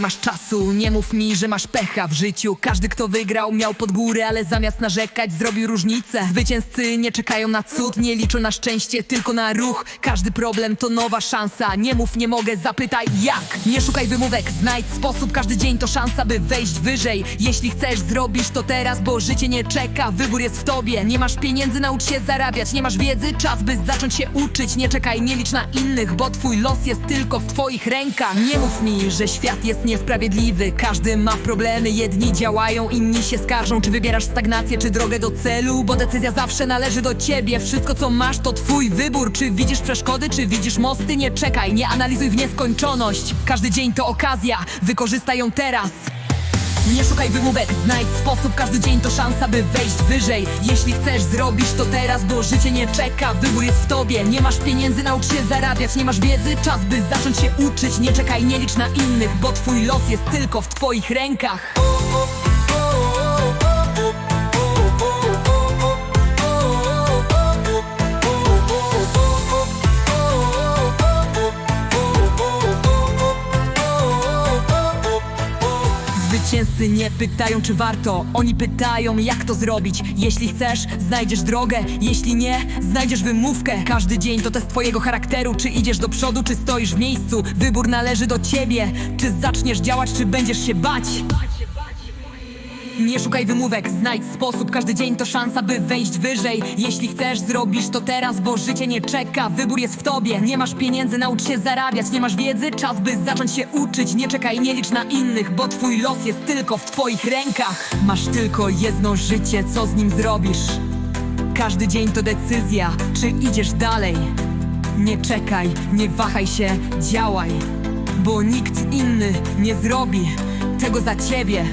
masz czasu Nie mów mi, że masz pecha. W życiu Każdy kto wygrał miał pod górę Ale zamiast narzekać zrobił różnicę. Zwycięzcy nie czekają na cud Nie liczą na szczęście, tylko na ruch. Każdy problem to nowa szansa. Nie mów, nie mogę, zapytaj jak? Nie szukaj wymówek, znajdź sposób. Każdy dzień to szansa, by wejść wyżej. Jeśli chcesz, zrobisz to teraz Bo życie nie czeka, wybór jest w tobie. Nie masz pieniędzy, naucz się zarabiać. Nie masz wiedzy, czas by zacząć się uczyć. Nie czekaj, nie licz na innych Bo twój los jest tylko w twoich rękach. Nie mów mi, że świat jest niesprawiedliwy. Każdy ma problemy, jedni działają Inni się skarżą, czy wybierasz stagnację Czy drogę do celu, bo decyzja zawsze należy do ciebie. Wszystko co masz to twój wybór. Czy widzisz przeszkody, czy widzisz mosty? Nie czekaj, nie analizuj w nieskończoność. Każdy dzień to okazja, wykorzystaj ją teraz nie szukaj wymówek, znajdź sposób. Każdy dzień to szansa, by wejść wyżej. Jeśli chcesz, zrobisz to teraz Bo życie nie czeka, wybór jest w tobie. Nie masz pieniędzy, naucz się zarabiać. Nie masz wiedzy, czas by zacząć się uczyć. Nie czekaj, nie licz na innych Bo twój los jest tylko w twoich rękach Zwycięzcy nie pytają czy warto. Oni pytają jak to zrobić. Jeśli chcesz, znajdziesz drogę. Jeśli nie, znajdziesz wymówkę. Każdy dzień to test twojego charakteru. Czy idziesz do przodu, czy stoisz w miejscu? Wybór należy do ciebie. Czy zaczniesz działać, czy będziesz się bać nie szukaj wymówek, znajdź sposób. Każdy dzień to szansa, by wejść wyżej. Jeśli chcesz, zrobisz to teraz Bo życie nie czeka, wybór jest w tobie. Nie masz pieniędzy, naucz się zarabiać. Nie masz wiedzy, czas by zacząć się uczyć. Nie czekaj, nie licz na innych Bo twój los jest tylko w twoich rękach. Masz tylko jedno życie, co z nim zrobisz? Każdy dzień to decyzja, czy idziesz dalej. Nie czekaj, nie wahaj się, działaj Bo nikt inny nie zrobi tego za ciebie